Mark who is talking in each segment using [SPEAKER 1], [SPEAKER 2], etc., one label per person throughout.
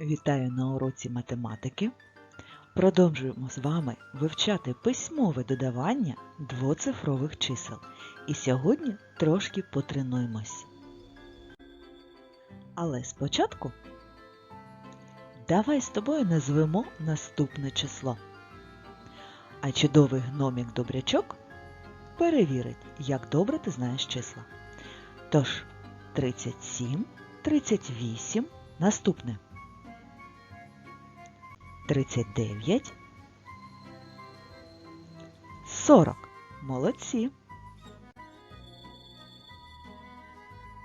[SPEAKER 1] Вітаю на уроці математики. Продовжуємо з вами вивчати письмове додавання двоцифрових чисел. І сьогодні трошки потренуємось. Але спочатку давай з тобою назвемо наступне число. А чудовий гномік добрячок перевірить, як добре ти знаєш числа. Тож, 37, 38, наступне. 39, 40. Молодці.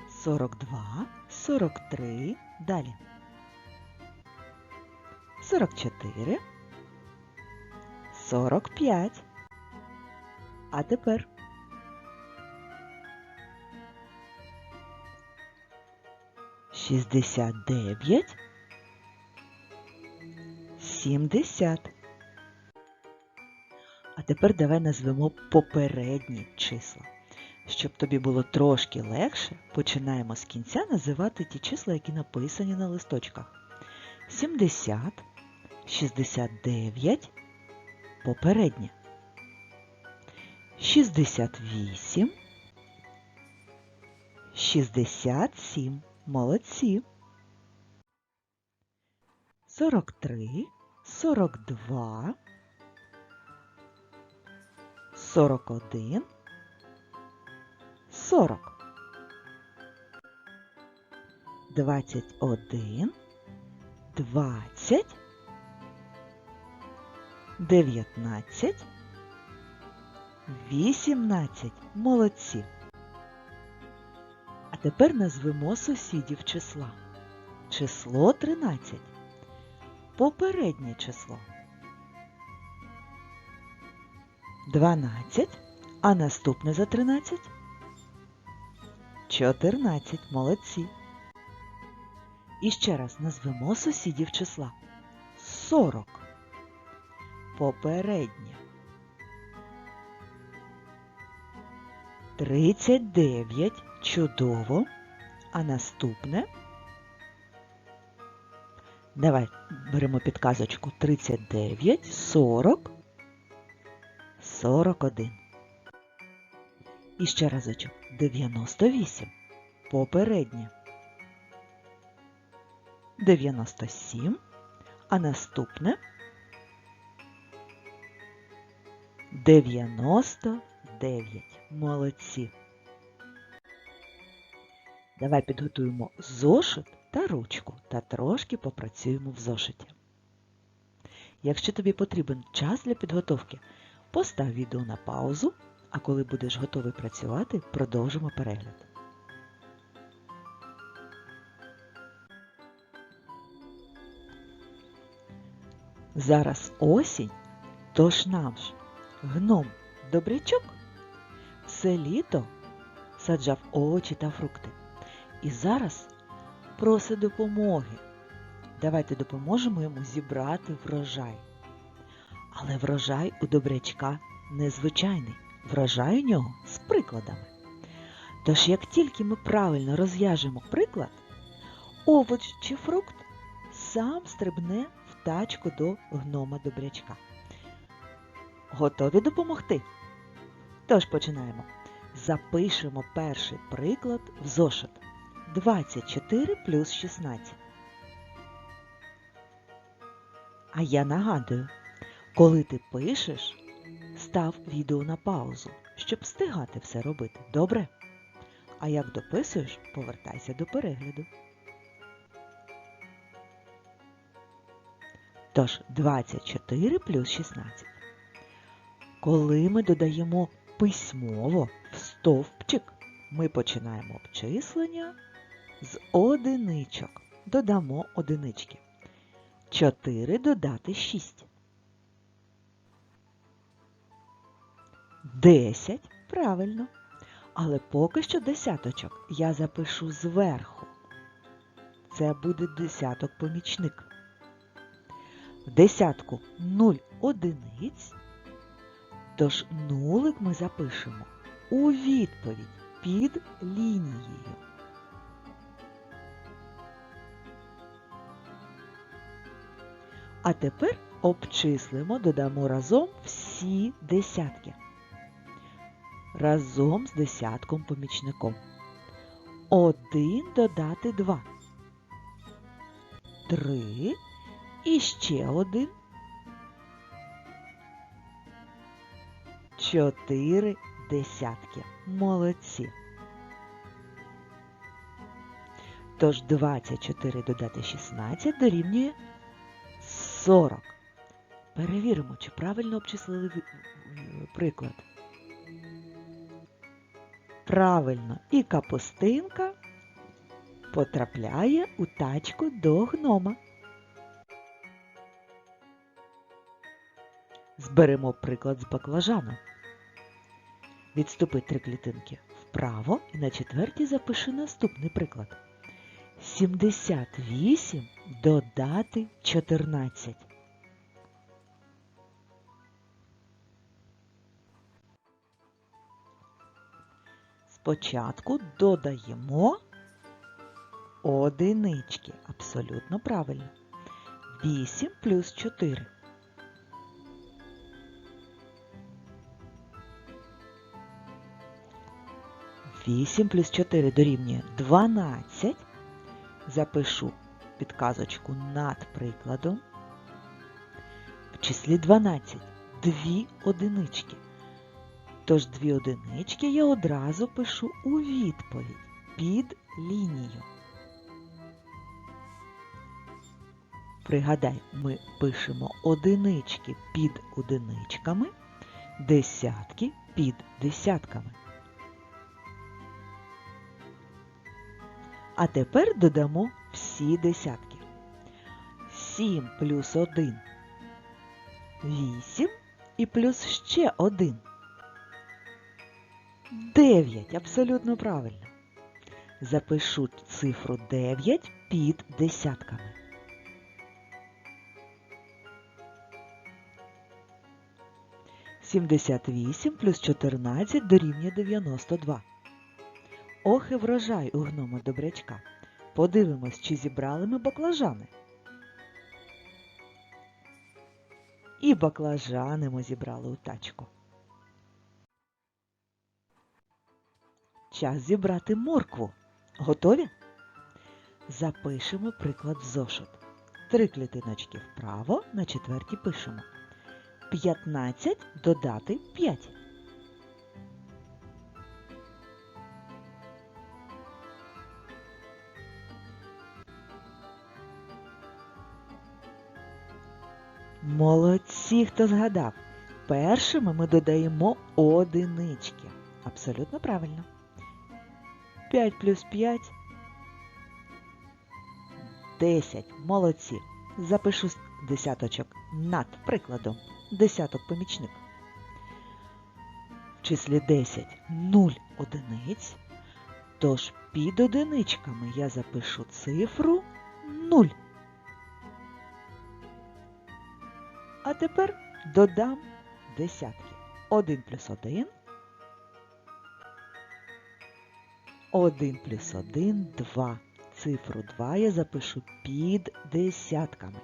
[SPEAKER 1] 42, 43. Далі. 44, 45. А тепер. Шістдесят дев'ять. 70. А тепер давай назвемо попередні числа. Щоб тобі було трошки легше, починаємо з кінця називати ті числа, які написані на листочках. 70, 69, попереднє. 68, 67, молодці. 43, 42, 41, 40. 21, 20, 19, 18. Молодці. А тепер назвемо сусідів числа. Число 13. Попереднє число. 12. А наступне за 13? 14. Молодці. І ще раз назвемо сусідів числа. 40. Попереднє. 39. Чудово. А наступне Давай беремо підказочку 39, 40, 41. І ще разочок 98. Попереднє. 97. А наступне 99. Молодці. Давай підготуємо зошит та ручку та трошки попрацюємо в зошиті. Якщо тобі потрібен час для підготовки, постав відео на паузу, а коли будеш готовий працювати, продовжимо перегляд. Зараз осінь, тож нам ж гном добрячок все літо саджав овочі та фрукти. І зараз просить допомоги. Давайте допоможемо йому зібрати врожай. Але врожай у добрячка незвичайний. Врожай у нього з прикладами. Тож, як тільки ми правильно розв'яжемо приклад, овоч чи фрукт сам стрибне в тачку до гнома добрячка. Готові допомогти? Тож починаємо. Запишемо перший приклад в зошит. 24 плюс 16. А я нагадую, коли ти пишеш, став відео на паузу, щоб встигати все робити. Добре? А як дописуєш, повертайся до перегляду. Тож 24 плюс 16. Коли ми додаємо письмово в стовпчик, ми починаємо обчислення з одиничок. Додамо одинички. 4 додати 6. 10. Правильно. Але поки що десяточок я запишу зверху. Це буде десяток помічник. В десятку 0 одиниць. Тож нулик ми запишемо у відповідь під лінією. А тепер обчислимо, додамо разом всі десятки. Разом з десятком помічником. Один додати два. Три. І ще один. Чотири десятки. Молодці. Тож 24 додати 16 дорівнює 40. Перевіримо, чи правильно обчислили приклад. Правильно. І капустинка потрапляє у тачку до гнома. Зберемо приклад з баклажаном. Відступи три клітинки вправо і на четвертій запиши наступний приклад. 78 додати 14. Спочатку додаємо одинички. Абсолютно правильно. 8 плюс 4. Вісім плюс 4 дорівнює 12. Запишу підказочку над прикладом. В числі 12 дві одинички. Тож дві одинички я одразу пишу у відповідь під лінію. Пригадай, ми пишемо одинички під одиничками, десятки під десятками. А тепер додамо всі десятки. 7 плюс 1 – 8 і плюс ще 1 – 9. Абсолютно правильно. Запишу цифру 9 під десятками. Сімдесят вісім плюс чотирнадцять дорівнює дев'яносто два. Ох і врожай у гнома добрячка. Подивимось, чи зібрали ми баклажани. І баклажани ми зібрали у тачку. Час зібрати моркву. Готові? Запишемо приклад в зошит. Три клітиночки вправо, на четвертій пишемо. 15 додати 5. Молодці, хто згадав. Першими ми додаємо одинички. Абсолютно правильно. 5 плюс 5 – 10. Молодці. Запишу десяточок над прикладом. Десяток помічник. В числі 10 – 0 одиниць. Тож під одиничками я запишу цифру 0. А тепер додам десятки. 1 плюс 1. 1 плюс 1 – 2. Цифру 2 я запишу під десятками.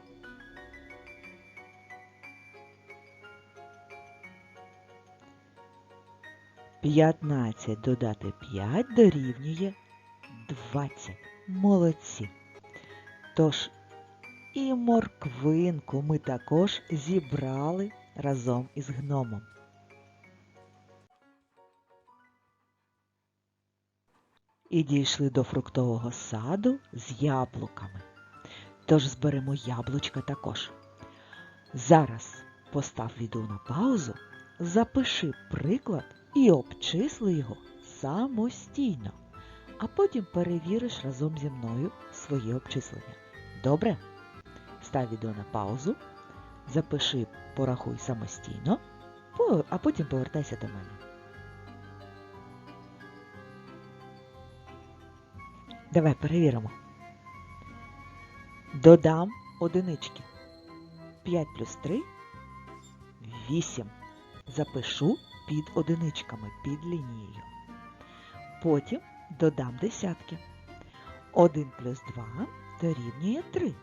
[SPEAKER 1] П'ятнадцять додати 5 дорівнює 20. Молодці. Тож і морквинку ми також зібрали разом із гномом. І дійшли до фруктового саду з яблуками. Тож зберемо яблучка також. Зараз постав відео на паузу, запиши приклад і обчисли його самостійно, а потім перевіриш разом зі мною своє обчислення. Добре? Став відео на паузу, запиши, порахуй самостійно, а потім повертайся до мене. Давай перевіримо. Додам одинички. 5 плюс 3 – 8. Запишу під одиничками, під лінією. Потім додам десятки. 1 плюс 2 дорівнює 3.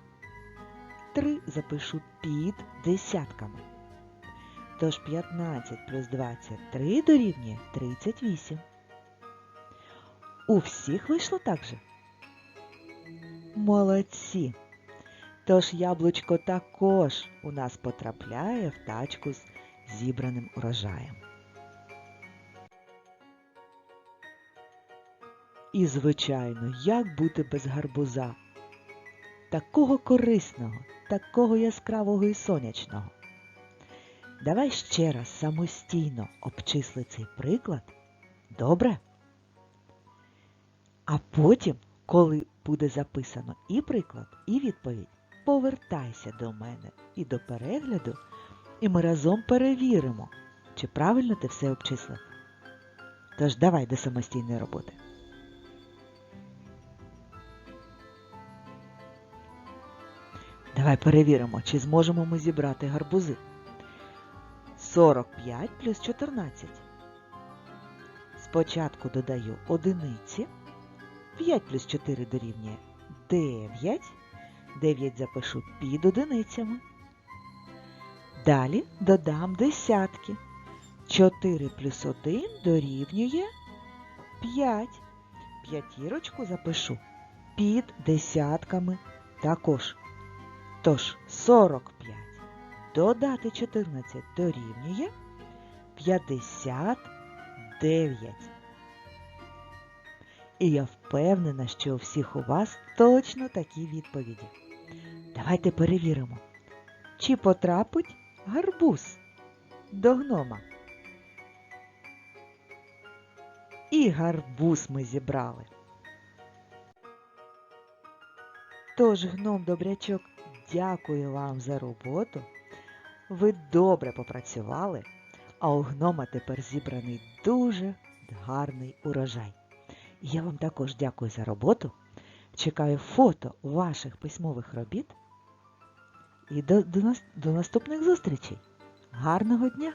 [SPEAKER 1] 3 запишу під десятками. Тож 15 плюс 23 дорівнює 38. У всіх вийшло так же? Молодці! Тож яблучко також у нас потрапляє в тачку з зібраним урожаєм. І, звичайно, як бути без гарбуза? Такого корисного, такого яскравого і сонячного. Давай ще раз самостійно обчисли цей приклад. Добре? А потім, коли буде записано і приклад, і відповідь, повертайся до мене і до перегляду, і ми разом перевіримо, чи правильно ти все обчислив. Тож давай до самостійної роботи. Давай перевіримо, чи зможемо ми зібрати гарбузи. 45 плюс 14. Спочатку додаю одиниці. 5 плюс 4 дорівнює 9. 9 запишу під одиницями. Далі додам десятки. 4 плюс 1 дорівнює 5. П'ятірочку запишу під десятками також. Тож 45 додати 14 дорівнює 59. І я впевнена, що у всіх у вас точно такі відповіді. Давайте перевіримо, чи потрапить гарбуз до гнома. І гарбуз ми зібрали. Тож, гном добрячок, дякую вам за роботу. Ви добре попрацювали, а у гнома тепер зібраний дуже гарний урожай. Я вам також дякую за роботу. Чекаю фото ваших письмових робіт. І до, до, до наступних зустрічей. Гарного дня!